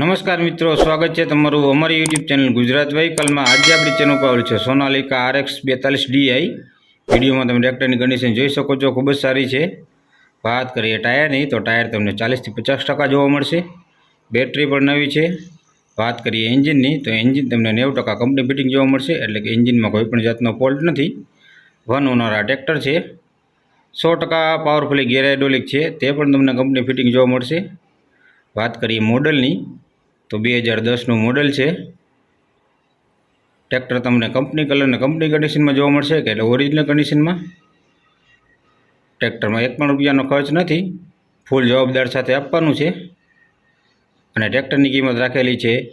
નમસ્કાર મિત્રો, સ્વાગત છે તમારું અમારી યુટ્યુબ ચેનલ ગુજરાત વ્હીકલમાં. આજે આપણી ચેનલ પર આવેલ છે સોનાલિકા આરએક્સ બેતાલીસ ડીઆઈ વિડીયોમાં તમે ટ્રેક્ટરની કન્ડિશન જોઈ શકો છો, ખૂબ જ સારી છે. વાત કરીએ ટાયરની, તો ટાયર તમને ચાલીસથી પચાસ ટકા જોવા મળશે. બેટરી પણ નવી છે. વાત કરીએ એન્જિનની, તો એન્જિન તમને નેવું ટકા કંપની ફિટિંગ જોવા મળશે, એટલે કે એન્જિનમાં કોઈ પણ જાતનો ફોલ્ટ નથી. વન ઓનર આ ટ્રેક્ટર છે. સો ટકા પાવરફુલી ગેર છે, તે પણ તમને કંપની ફિટિંગ જોવા મળશે. વાત કરીએ મોડલની તો બે હજાર દસનું મોડલ છે. ટ્રેક્ટર તમને કંપની કલર અને કંપની કન્ડિશનમાં જોવા મળશે કે એટલે ઓરિજિનલ કન્ડિશનમાં ટ્રેક્ટરમાં એક પણ રૂપિયાનો ખર્ચ નથી. ફૂલ જવાબદાર સાથે આપવાનું છે. અને ટ્રેક્ટરની કિંમત રાખેલી છે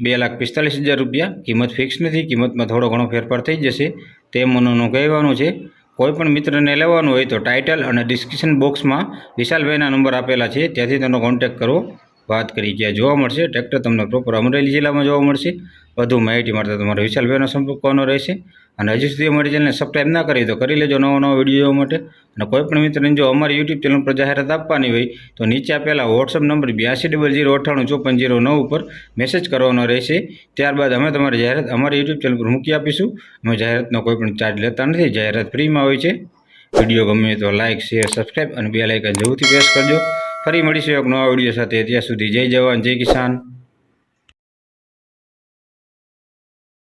બે લાખ પિસ્તાલીસ હજાર રૂપિયા. કિંમત ફિક્સ નથી. કિંમતમાં થોડો ઘણો ફેરફાર થઈ જશે. તે મનોનું કહેવાનું છે. કોઈ પણ મિત્રને લેવાનું હોય તો ટાઇટલ અને ડિસ્ક્રિપ્શન બોક્સમાં વિશાલભાઈના નંબર આપેલા છે. ત્યાંથી તેનો કોન્ટેક્ટ કરવો વાત કરી જ્યાં જોવા મળશે, ટ્રેક્ટર તમને પ્રોપર અમરેલી જિલ્લામાં જોવા મળશે. વધુ માહિતી મળતા તમારે વિશાલભાઈનો સંપર્ક કરવાનો રહેશે. અને હજી સુધી અમારી ચેનલને સબસ્ક્રાઈબ ના કરી તો કરી લેજો નવો નવો વીડિયો જોવા માટે. અને કોઈ પણ મિત્રને જો અમારી યુટ્યુબ ચેનલ પર જાહેરાત આપવાની હોય, તો નીચે આપેલા વોટ્સઅપ નંબર બ્યાસી ડબલ જીરો અઠ્ઠાણું ચોપન જીરો નવ ઉપર મેસેજ કરવાનો રહેશે. ત્યારબાદ અમે તમારી જાહેરાત અમારી યુટ્યુબ ચેનલ પર મૂકી આપીશું. અમે જાહેરાતનો કોઈ પણ ચાર્જ લેતા નથી, જાહેરાત ફ્રીમાં હોય છે. વીડિયો ગમે તો લાઇક શેર સબસ્ક્રાઈબ અને બે લાઇકન જરૂરથી પ્રેસ કરજો. ફરી મળીશું એક નવા વીડિયો સાથે. ત્યાં સુધી જય જવાન જય કિસાન.